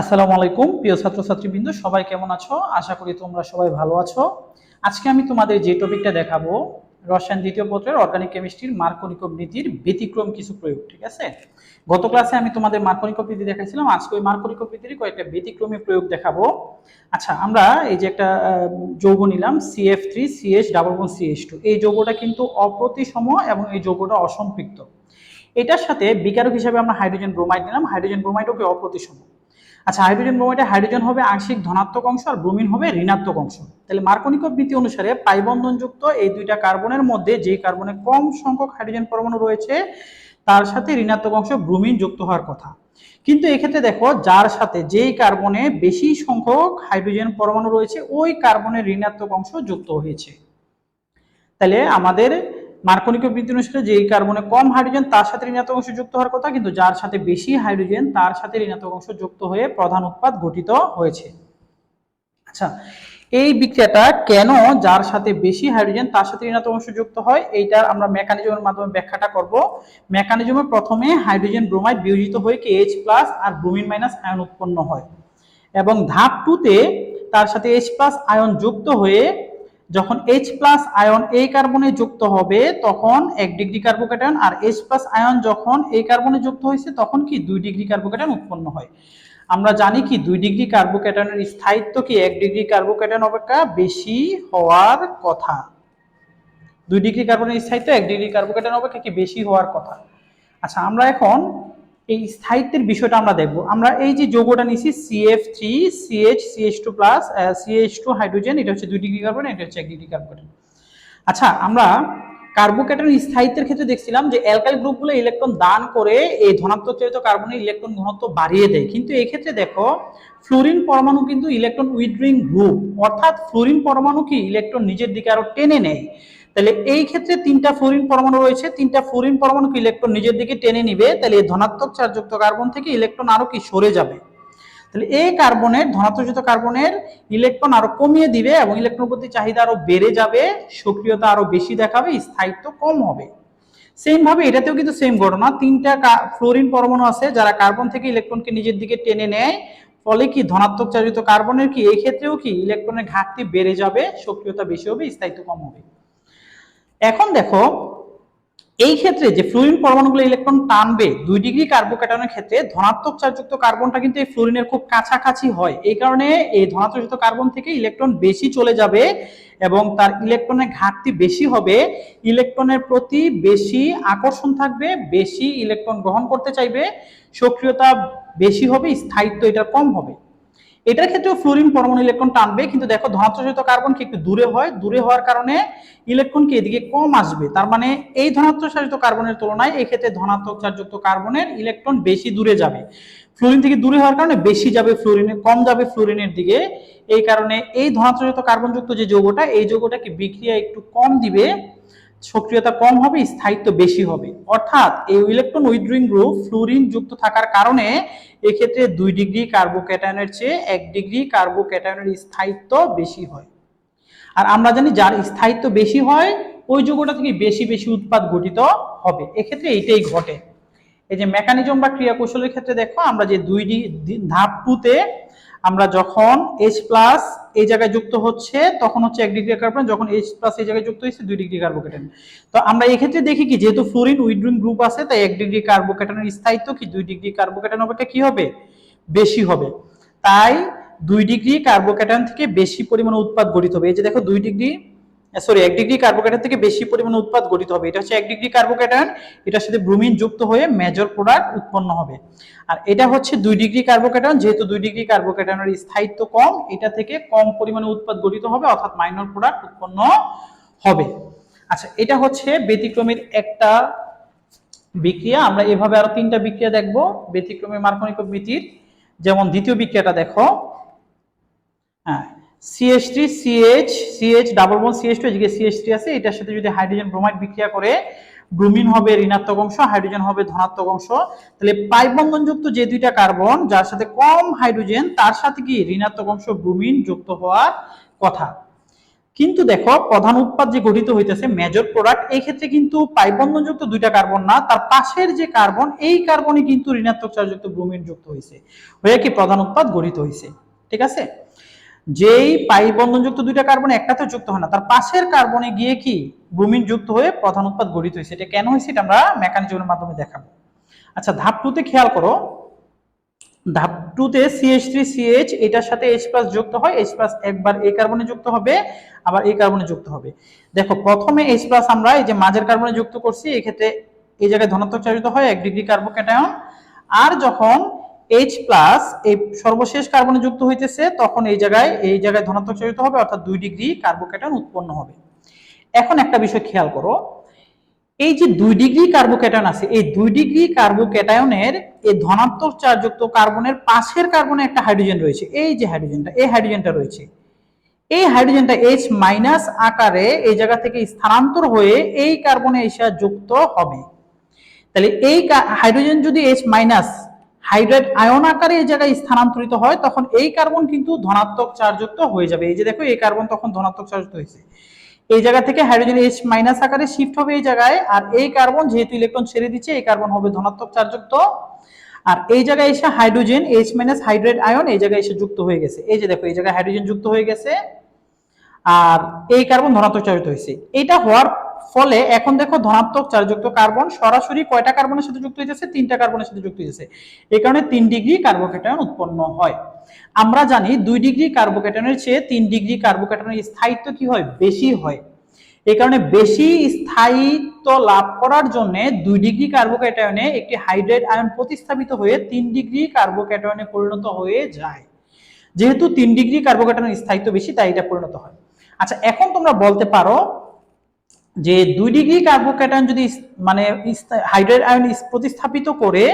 আসসালামু আলাইকুম, প্রিয় ছাত্রছাত্রীবৃন্দ, সবাই কেমন আছো? আশা করি তোমরা সবাই ভালো আছো। আজকে আমি তোমাদের যে টপিকটা দেখাবো, রসায়ন দ্বিতীয় পত্রের অর্গানিক কেমিস্ট্রির মার্কনিক নীতির ব্যতিক্রম কিছু প্রয়োগ, ঠিক আছে? গত ক্লাসে আমি তোমাদের মার্কনিক নীতি দেখাইছিলাম, আজকে ওই মার্কনিক নীতির কয়েকটা ব্যতিক্রমী প্রয়োগ দেখাবো। আচ্ছা আমরা এই যে একটা যৌগ নিলাম CF three CH double bond CH two এই যৌগটা কিন্তু অপ্রতিসম এবং এই যৌগটা অসম্পৃক্ত। এটার সাথে বিকারক হিসাবে আমরা হাইড্রোজেন ব্রোমাইড নিলাম হাইড্রোজেন ব্রোমাইডও কি অপ্রতিসম? আচ্ছা হাইড্রোজেন ব্রোমাইডে হাইড্রোজেন হবে আংশিক ধনাত্মক অংশ আর ব্রোমিন হবে ঋণাত্মক অংশ। তাহলে মার্কনিক নীতি অনুসারে পাই বন্ধনযুক্ত এই দুইটা কার্বনের মধ্যে যে কার্বনে কম সংখ্যক হাইড্রোজেন পরমাণু রয়েছে, তার সাথে ঋণাত্মক অংশ ব্রোমিন যুক্ত হওয়ার কথা। কিন্তু এক্ষেত্রে দেখো, যার সাথে যেই কার্বনে বেশি সংখ্যক হাইড্রোজেন পরমাণু রয়েছে, ওই কার্বনের ঋণাত্মক অংশ যুক্ত হয়েছে। তাহলে আমাদের মার্কনিক বৃত্তি অনুসারে যে কার্বনে কম হাইড্রোজেন, তার সাথে ঋণাত্মক অংশ যুক্ত হওয়ার কথা, কিন্তু যার সাথে বেশি হাইড্রোজেন, তার সাথে ঋণাত্মক অংশ যুক্ত হয়ে প্রধান উৎপাদ গঠিত হয়েছে। আচ্ছা এই বিক্রিয়াটা কেন যার সাথে বেশি হাইড্রোজেন, তার সাথে ঋণাত্মক অংশ যুক্ত হয়, এইটার আমরা মেকানিজমের মাধ্যমে ব্যাখ্যাটা করব। মেকানিজমে প্রথমে হাইড্রোজেন ব্রোমাইড বিয়োজিত হয়ে কি এইচ প্লাস আর ব্রোমিন মাইনাস আয়ন উৎপন্ন হয়। এবং ধাপ টুতে তার সাথে এইচ প্লাস আয়ন যুক্ত হয়ে যখন এইচ প্লাস আয়ন এই কার্বনে যুক্ত হবে, তখন এক ডিগ্রি কার্বোক্যাটায়ন আর এইচ প্লাস আয়ন যখন এই কার্বনে যুক্ত হয়েছে, তখন কি দুই ডিগ্রি কার্বোক্যাটায়ন উৎপন্ন হয়। আমরা জানি কি দুই ডিগ্রি কার্বোক্যাটায়নের স্থায়িত্ব কি এক ডিগ্রি কার্বোক্যাটায়ন অপেক্ষা বেশি হওয়ার কথা। দুই ডিগ্রি কার্বনের স্থায়িত্ব এক ডিগ্রি কার্বোক্যাটায়ন অপেক্ষা কি বেশি হওয়ার কথা। আচ্ছা আমরা এখন এই স্থায়িত্বের বিষয়টা আমরা দেখব। আমরা এই যে যৌগটা নিছি CF three CH CH two plus CH two hydrogen এটা হচ্ছে দুই ডিগ্রি কার্বন এটা হচ্ছে এক ডিগ্রি কার্বোক্যাটায়ন আচ্ছা আমরা কার্বোক্যাটায়ন স্থায়িত্বের ক্ষেত্রে দেখছিলাম যে অ্যালকাইল গ্রুপগুলো ইলেকট্রন দান করে এই ধনাত্মক চালিত কার্বনের ইলেকট্রন ঘনত্ব বাড়িয়ে দেয়। কিন্তু এই ক্ষেত্রে দেখো ফ্লোরিন পরমাণু কিন্তু ইলেকট্রন উইথড্রয়িং গ্রুপ অর্থাৎ ফ্লোরিন পরমাণু কি ইলেকট্রন নিজের দিকে আরও টেনে নেয়। তাহলে এই ক্ষেত্রে তিনটা ফ্লোরিন পরমাণু রয়েছে। তিনটা ফ্লোরিন পরমাণুকে ইলেকট্রন নিজের দিকে টেনে নিবে? তাহলে এই ধনাত্মক চার্জযুক্ত কার্বন থেকে ইলেকট্রন আরও কি সরে যাবে? তাহলে এই কার্বনের ধনাত্মকযুক্ত কার্বনের ইলেকট্রন আরও কমিয়ে দিবে এবং ইলেকট্রন প্রতি চাহিদা আরও বেড়ে যাবে, সক্রিয়তা আরও বেশি দেখাবে, স্থায়িত্ব কম হবে। সেম ভাবে এটাতেও কিন্তু সেম ঘটনা। তিনটা ফ্লোরিন পরমাণু আছে, যারা কার্বন থেকে ইলেকট্রনকে নিজের দিকে টেনে নেয়, ফলে কি ধনাত্মক চার্জিত কার্বনের কি, এই ক্ষেত্রেও কি ইলেকট্রনের ঘাটতি বেড়ে যাবে, সক্রিয়তা বেশি হবে, স্থায়িত্ব কম হবে। এখন দেখো, এই ক্ষেত্রে যে ফ্লোরিন পরমাণুগুলো ইলেকট্রন টানবে, দুই ডিগ্রি কার্বোক্যাটায়নের ক্ষেত্রে ধনাত্মক চার্জযুক্ত কার্বনটা কিন্তু এই ফ্লোরিনের খুব কাছাকাছি হয়। এই কারণে এই ধনাত্মকযুক্ত কার্বন থেকে ইলেকট্রন বেশি চলে যাবে এবং তার ইলেকট্রনের ঘাটতি বেশি হবে। ইলেকট্রনের প্রতি বেশি আকর্ষণ থাকবে, বেশি ইলেকট্রন গ্রহণ করতে চাইবে, সক্রিয়তা বেশি হবে, স্থায়িত্ব এটা কম হবে। এটার ক্ষেত্রেও ফ্লোরিন পরমাণু ইলেকট্রন টানবে, কিন্তু দেখো ধনাত্মক কার্বন কি একটু দূরে হয়, দূরে হওয়ার কারণে ইলেকট্রন কি এদিকে কম আসবে, তার মানে এই ধনাত্মক চার্জিত কার্বনের তুলনায় এই ক্ষেত্রে ধনাত্মক চার্জযুক্ত কার্বনের ইলেকট্রন বেশি দূরে যাবে। ফ্লোরিন থেকে দূরে হওয়ার কারণে বেশি যাবে ফ্লোরিনের কম যাবে ফ্লোরিনের দিকে, এই কারণে এই ধনাত্মক কার্বনযুক্ত যে যৌগটা, এই যৌগটাকে বিক্রিয়া একটু কম দিবে সক্রিয়তা কম হবে, স্থায়িত্ব বেশি হবে। অর্থাৎ এই ইলেকট্রন উইথড্রয়িং গ্রুপ ফ্লোরিন যুক্ত থাকার কারণে এক্ষেত্রে দুই ডিগ্রি কার্বোক্যাটায়নের চেয়ে এক ডিগ্রি কার্বোক্যাটায়নের স্থায়িত্ব বেশি হয়। আর আমরা জানি যার স্থায়িত্ব বেশি হয়, ওই যৌগটা থেকে বেশি বেশি উৎপাদ গঠিত হবে। এক্ষেত্রে এইটাই ঘটে। এই যে মেকানিজম বা ক্রিয়া কৌশলের ক্ষেত্রে দেখো, আমরা যে দুই ধাপ টুতে আমরা যখন এইচ প্লাস এই জায়গায় যুক্ত হচ্ছে, তখন হচ্ছে এক ডিগ্রি কার্বন, যখন এইচ প্লাস এই জায়গায় যুক্ত হয়েছে, দুই ডিগ্রি কার্বোকেটান তো আমরা এক্ষেত্রে ক্ষেত্রে দেখি কি, যেহেতু ফ্লোরিন উইড্রিন গ্রুপ আছে, তাই এক ডিগ্রি কার্বোকেটনের স্থায়িত্ব কি, দুই ডিগ্রি কার্বোকেটান অপেক্ষা কি হবে? বেশি হবে। তাই দুই ডিগ্রি কার্বোকেটান থেকে বেশি পরিমাণে উৎপাদ গঠিত হবে। এই যে দেখো, দুই ডিগ্রি সরি এক ডিগ্রি কার্বোক্যাটায়ন থেকে বেশি পরিমাণে উৎপাদ গঠিত হবে। এটা হচ্ছে এক ডিগ্রি কার্বোক্যাটায়ন এটার সাথে ব্রোমিন যুক্ত হয়ে মেজর প্রোডাক্ট উৎপন্ন হবে। আর এটা হচ্ছে দুই ডিগ্রি কার্বোক্যাটায়ন যেহেতু দুই ডিগ্রি কার্বোক্যাটায়নের স্থায়িত্ব কম, এটা থেকে কম পরিমাণে উৎপাদ গঠিত হবে, অর্থাৎ মাইনর প্রোডাক্ট উৎপন্ন হবে। আচ্ছা এটা হচ্ছে ব্যতিক্রমের একটা বিক্রিয়া। আমরা এভাবে আরও তিনটা বিক্রিয়া দেখব। ব্যতিক্রমী মার্কনিক বৃত্তির যেমন দ্বিতীয় বিক্রিয়াটা দেখো। হ্যাঁ CH three CH CH double bond CH two এদিকে সিএইচ থ্রি আছে, এটার সাথে যদি হাইড্রোজেন ব্রোমাইড বিক্রিয়া করে ব্রোমিন হবে ঋণাত্মক অংশ হাইড্রোজেন হবে ধনাত্মক অংশ, তাহলে পাইপ বন্ধনযুক্ত যে দুইটা কার্বন যার সাথে কম হাইড্রোজেন তার সাথে কি ঋণাত্মক অংশ ব্রোমিন যুক্ত হওয়ার কথা। কিন্তু দেখো, প্রধান উৎপাদ যে গঠিত হইতেছে মেজর প্রোডাক্ট এই ক্ষেত্রে কিন্তু পাই বন্ধনযুক্ত দুইটা কার্বন না, তার পাশের যে কার্বন এই কার্বনই কিন্তু ঋণাত্মক চার্জযুক্ত ব্রোমিন যুক্ত হয়েছে হয়ে কি প্রধান উৎপাদ গঠিত হয়েছে ঠিক আছে? যেই পাই বন্ধনযুক্ত দুইটা কার্বন একটাতে যুক্ত হয় না, তার পাশের কার্বনে গিয়ে কি ব্রোমিন যুক্ত হয়ে প্রধান উৎপাদ গঠিত হয়েছে। এটা কেন হয়েছে, এটা আমরা মেকানিজমের মাধ্যমে দেখাবো। আচ্ছা ধাপ টুতে খেয়াল করো। ধাপ টুতে সিএইচ থ্রি সিএইচ এটার সাথে এইচ প্লাস যুক্ত হয় এইচ প্লাস একবার এই কার্বনে যুক্ত হবে, আবার এই কার্বনে যুক্ত হবে। দেখো, প্রথমে এইচ প্লাস আমরা এই যে মাঝের কার্বনে যুক্ত করছি এই ক্ষেত্রে এই জায়গায় ধনাত্মক চার্জিত হয়, এক ডিগ্রি কার্বোক্যাটায়ন আর যখন এইচ প্লাস এই সর্বশেষ কার্বনে যুক্ত হইতেছে, তখন এই জায়গায় এই জায়গায় ধনাত্মক চার্জিত হবে, অর্থাৎ দুই ডিগ্রি কার্বোক্যাটায়ন উৎপন্ন হবে। এখন একটা বিষয় খেয়াল করো, এই যে দুই ডিগ্রি কার্বোক্যাটায়ন আছে, এই দুই ডিগ্রি কার্বোক্যাটায়নের এই ধনাত্মক চার্জযুক্ত কার্বনের পাশের কার্বনে একটা হাইড্রোজেন রয়েছে। এই যে হাইড্রোজেনটা এই হাইড্রোজেনটা রয়েছে। এই হাইড্রোজেনটা এইচ মাইনাস আকারে এই জায়গা থেকে স্থানান্তর হয়ে এই কার্বনে এসে যুক্ত হবে। তাহলে এই হাইড্রোজেন যদি এইচ মাইনাস হাইড্রেট আয়ন আকারে এই জায়গায় স্থানান্তরিত হয়, তখন এই কার্বন কিন্তু ধনাত্মক চার্জযুক্ত হয়ে যাবে। এই যে দেখো, এই কার্বন তখন ধনাত্মক চার্জযুক্ত হয়েছে। এই জায়গা থেকে হাইড্রোজেন এইচ মাইনাস আকারে শিফট হবে এই জায়গায়, আর এই কার্বন যেহেতু ইলেকট্রন ছেড়ে দিচ্ছে, এই কার্বন হবে ধনাত্মক চার্জযুক্ত। আর এই জায়গায় এসে hydrogen H minus hydride ion, এই জায়গায় এসে যুক্ত হয়ে গেছে। এই যে দেখো, এই জায়গায় হাইড্রোজেন যুক্ত হয়ে গেছে, আর এই কার্বন ধনাত্মক চার্জিত হয়েছে। এটা হওয়ার ফলে এখন দেখো ধনাত্মক চার্জযুক্ত কার্বন সরাসরি কয়টা কার্বনের সাথে যুক্ত হয়েছে তিনটা কার্বনের সাথে যুক্ত হয়েছে এই কারণে তিন ডিগ্রি কার্বোক্যাটায়ন উৎপন্ন হয়। আমরা জানি দুই ডিগ্রি কার্বোক্যাটায়নের চেয়ে তিন ডিগ্রি কার্বোক্যাটায়নের স্থায়িত্ব কি হয়? বেশি হয়। এই কারণে বেশি স্থায়িত্ব লাভ করার জন্য দুই ডিগ্রি কার্বোক্যাটায়নে একটি হাইড্রেট আয়ন প্রতিস্থাপিত হয়ে তিন ডিগ্রি কার্বোক্যাটায়নে পরিণত হয়ে যায়। যেহেতু তিন ডিগ্রি কার্বোক্যাটায়নের স্থায়িত্ব বেশি, তাই এটা পরিণত হয়। আচ্ছা এখন তোমরা বলতে পারো যে দুই ডিগ্রি কার্বোক্যাটায়ন যদি মানে হাইড্রেট আয়ন প্রতিস্থাপিত করে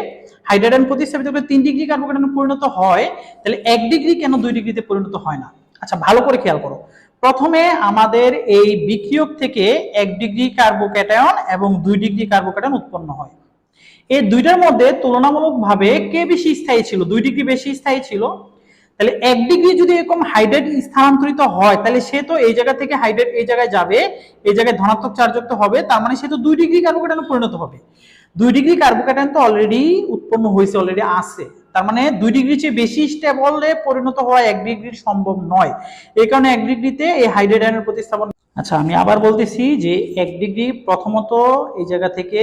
হাইড্রেট আয়ন প্রতিস্থাপিত করে তিন ডিগ্রি কার্বোক্যাটায়নে পরিণত হয়, তাহলে এক ডিগ্রি কেন দুই ডিগ্রিতে পরিণত হয় না? আচ্ছা ভালো করে খেয়াল করো। প্রথমে আমাদের এই বিক্রিয়ক থেকে এক ডিগ্রি কার্বোক্যাটায়ন এবং দুই ডিগ্রি কার্বোক্যাটায়ন উৎপন্ন হয়। এই দুইটার মধ্যে তুলনামূলকভাবে কে বেশি স্থায়ী ছিল? দুই ডিগ্রি বেশি স্থায়ী ছিল? তাহলে এক ডিগ্রি যদি এরকম হাইড্রেট স্থানান্তরিত হয়, তাহলে সে তো এই জায়গা থেকে হাইড্রেট এই জায়গায় যাবে, এই জায়গায় ধনাত্মক চার্জযুক্ত হবে, তার মানে সে তো দুই ডিগ্রি কার্বোক্যাটায়নে পরিণত হবে। দুই ডিগ্রি কার্বোক্যাটায়ন তো অলরেডি উৎপন্ন হয়েছে অলরেডি আছে। তার মানে দুই ডিগ্রি চেয়ে বেশি স্টেবলে পরিণত হওয়া এক ডিগ্রির সম্ভব নয়। এই কারণে এক ডিগ্রিতে এই হাইড্রেট প্রতিস্থাপন আচ্ছা আমি আবার বলতেছি যে এক ডিগ্রি প্রথমত এই জায়গা থেকে,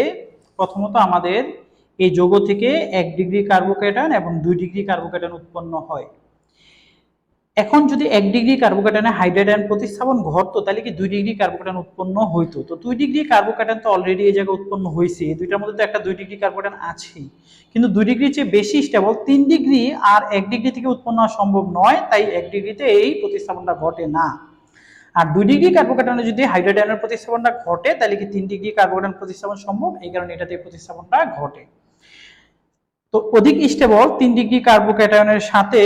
প্রথমত আমাদের এই যৌগ থেকে এক ডিগ্রি কার্বোক্যাটায়ন এবং দুই ডিগ্রি কার্বোক্যাটায়ন উৎপন্ন হয়। এখন যদি এক ডিগ্রি কার্বোক্যাটায়নে হাইড্রোজেন প্রতিস্থাপন ঘটতো, তাহলে কি দুই ডিগ্রি কার্বোক্যাটায়ন উৎপন্ন হইতো? তো দুই ডিগ্রি কার্বোক্যাটায়ন তো অলরেডি এই জায়গায় উৎপন্ন হয়েছে দুইটার মধ্যে তো একটা দুই ডিগ্রি কার্বোক্যাটায়ন আছেই। কিন্তু দুই ডিগ্রির চেয়ে বেশি স্টেবল তিন ডিগ্রি আর এক ডিগ্রি থেকে উৎপন্ন হওয়া সম্ভব নয়, তাই এক ডিগ্রিতে এই প্রতিস্থাপনটা ঘটে না। আর দুই ডিগ্রি কার্বোক্যাটায়নে যদি হাইড্রোজেনের প্রতিস্থাপনটা ঘটে, তাহলে কি তিন ডিগ্রি কার্বোক্যাটায়ন প্রতিস্থাপন সম্ভব? এই কারণে এটাতে প্রতিস্থাপনটা ঘটে। তো অধিক স্টেবল তিন ডিগ্রি কার্বোক্যাটায়নের সাথে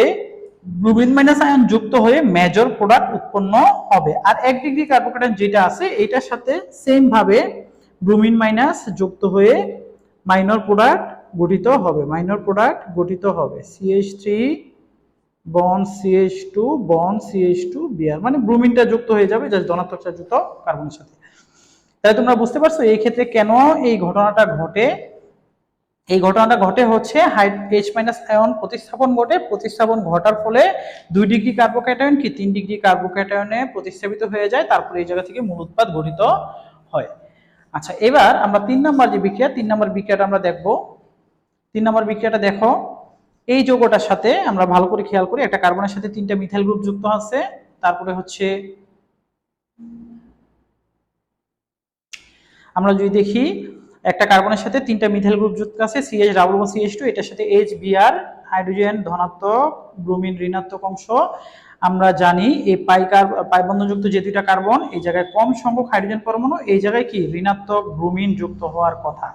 ব্লুবিন মাইনাস আয়ন যুক্ত হয়ে মেজর প্রোডাক্ট উৎপন্ন হবে। আর এক ডিগ্রি কার্বোক্যাটায়ন যেটা আছে, এটার সাথে সেম ভাবে ব্রুমিন মাইনাস যুক্ত হয়ে মাইনর প্রোডাক্ট গঠিত হবে। মাইনর প্রোডাক্ট গঠিত হবে। CH three bond CH two bond CH two BR মানে ব্রুমিনটা যুক্ত হয়ে যাবে জাস্ট ধনাত্মক চার্জযুক্ত কার্বনের সাথে। তাই তোমরা বুঝতে পারছ, এই ক্ষেত্রে কেন এই ঘটনাটা ঘটে? এই ঘটনাটা ঘটে হচ্ছে এইচ মাইনাস আয়ন প্রতিস্থাপন ঘটে প্রতিস্থাপন ঘটার ফলে দুই ডিগ্রি কার্বোক্যাটায়ন কি তিন ডিগ্রি কার্বোক্যাটায়নে প্রতিস্থাপিত হয়ে যায়, তারপরে এই জায়গা থেকে মূল উৎপাদ গঠিত হয়। আচ্ছা এবার আমরা তিন নম্বর যে বিক্রিয়া, তিন নম্বর বিক্রিয়াটা আমরা দেখব। তিন নম্বর বিক্রিয়াটা দেখো। এই যৌগটার সাথে আমরা ভালো করে খেয়াল করি, একটা কার্বনের সাথে তিনটা মিথাইল গ্রুপ যুক্ত আছে, তারপরে হচ্ছে আমরা যদি দেখি একটা কার্বনের সাথে তিনটা মিথাইল গ্রুপ যুক্ত আছে CH double bond CH two এটার সাথে এইচ বিআর হাইড্রোজেন ধনাত্মক ব্রোমিন ঋণাত্মক অংশ। আমরা জানি এই পাই পাই বন্ধনযুক্ত যে দুইটা কার্বন এই জায়গায় কম সংখ্যক হাইড্রোজেন পরমাণু, এই জায়গায় কি? ঋণাত্মক ব্রোমিন যুক্ত হওয়ার কথা।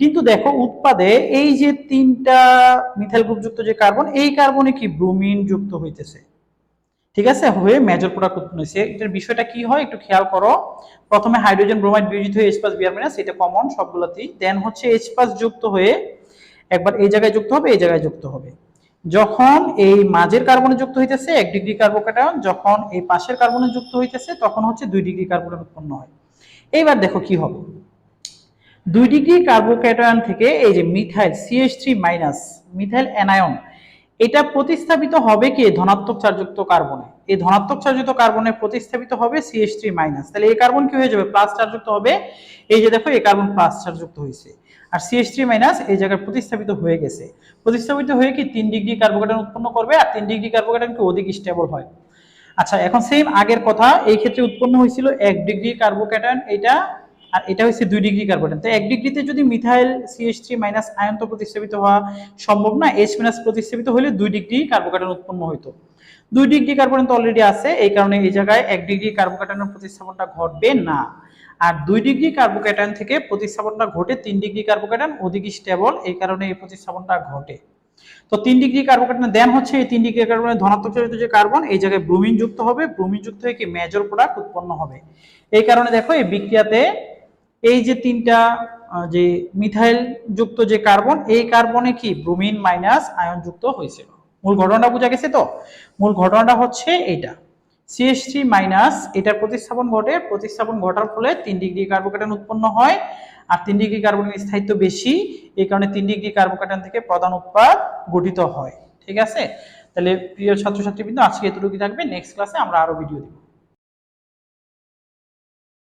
কিন্তু দেখো উৎপাদে এই যে তিনটা মিথাইল গ্রুপ যুক্ত যে কার্বন এই কার্বনে কি ব্রোমিন যুক্ত হইতেছে? ঠিক আছে? হয়ে মেজর প্রোডাক্ট উৎপন্ন হয়েছে। এটার বিষয়টা কি হয়? একটু খেয়াল করো। প্রথমে হাইড্রোজেন ব্রোমাইড বিয়োজিত হয়ে এইচ প্লাস বিআর মাইনাস এটা কমন সবগুলোতেই। দেন হচ্ছে এইচ প্লাস যুক্ত হয়ে একবার এই জায়গায় যুক্ত হবে, এই জায়গায় যুক্ত হবে। যখন এই মাঝের কার্বনে যুক্ত হইতেছে, এক ডিগ্রি কার্বোক্যাটায়ন যখন এই পাশের কার্বনে যুক্ত হইতেছে, তখন হচ্ছে দুই ডিগ্রি কার্বোক্যাটায়ন উৎপন্ন হয়। এইবার দেখো কি হবে। দুই ডিগ্রি কার্বোক্যাটায়ন থেকে এই যে methyl CH three minus methyl anion এটা প্রতিস্থাপিত হবে কি? ধনাত্মক চার্জযুক্ত কার্বনে। এই ধনাত্মক চার্জযুক্ত কার্বনে প্রতিস্থাপিত হবে সিএইচ থ্রি মাইনাস তাহলে এই কার্বন কি হয়ে যাবে? প্লাস চার্জযুক্ত হবে। এই যে দেখো, এই কার্বন প্লাস চার্জযুক্ত হয়েছে। আর সিএইচ থ্রি মাইনাস এই জায়গায় প্রতিস্থাপিত হয়ে গেছে। প্রতিস্থাপিত হয়ে কি? তিন ডিগ্রি কার্বোক্যাটায়ন উৎপন্ন করবে আর তিন ডিগ্রি কার্বোক্যাটায়ন কি? অধিক স্টেবল হয়। আচ্ছা এখন সেম আগের কথা। এই ক্ষেত্রে উৎপন্ন হয়েছিল এক ডিগ্রি কার্বোক্যাটায়ন এটা আর এটা হচ্ছে দুই ডিগ্রি কার্বোক্যাটায়ন তো এক ডিগ্রিতে যদি methyl CH three minus ion তো প্রতিস্থাপিত হওয়া সম্ভব না এইচ মাইনাস প্রতিস্থাপিত হলে দুই ডিগ্রি কার্বোক্যাটায়ন উৎপন্ন হইতো। দুই ডিগ্রি কার্বোক্যাটায়ন তো অলরেডি আছে, এই কারণে এই জায়গায় এক ডিগ্রি কার্বোক্যাটায়নের প্রতিস্থাপনটা ঘটবে না। আর দুই ডিগ্রি কার্বোক্যাটায়ন থেকে প্রতিস্থাপনটা ঘটে তিন ডিগ্রি কার্বোক্যাটায়ন অধিক স্টেবল এই কারণে এই প্রতিস্থাপনটা ঘটে। তো তিন ডিগ্রি কার্বোক্যাটায়ন দেন হচ্ছে এই তিন ডিগ্রি কার্বনের ধনাত্মক চালিত যে কার্বন, এই জায়গায় ব্রোমিন যুক্ত হবে ব্রোমিন যুক্ত হয়ে কি মেজর প্রোডাক্ট উৎপন্ন হবে। এই কারণে দেখো এই বিক্রিয়াতে এই যে তিনটা যে মিথাইল যুক্ত যে কার্বন, এই কার্বনে কি? ব্রোমিন মাইনাস আয়ন যুক্ত হয়েছিল মূল ঘটনাটা বোঝা গেছে তো? মূল ঘটনাটা হচ্ছে এইটা। সিএস থ্রি মাইনাস এটার প্রতিস্থাপন ঘটে। প্রতিস্থাপন ঘটার ফলে তিন ডিগ্রি কার্বোক্যাটায়ন উৎপন্ন হয়। আর তিন ডিগ্রি কার্বনের স্থায়িত্ব বেশি, এই কারণে তিন ডিগ্রি কার্বোক্যাটায়ন থেকে প্রধান উৎপাদ গঠিত হয়। ঠিক আছে? তাহলে প্রিয় ছাত্রছাত্রীবৃন্দ, আজকে এতটুকু থাকবে। নেক্সট ক্লাসে আমরা আরও ভিডিও দিব।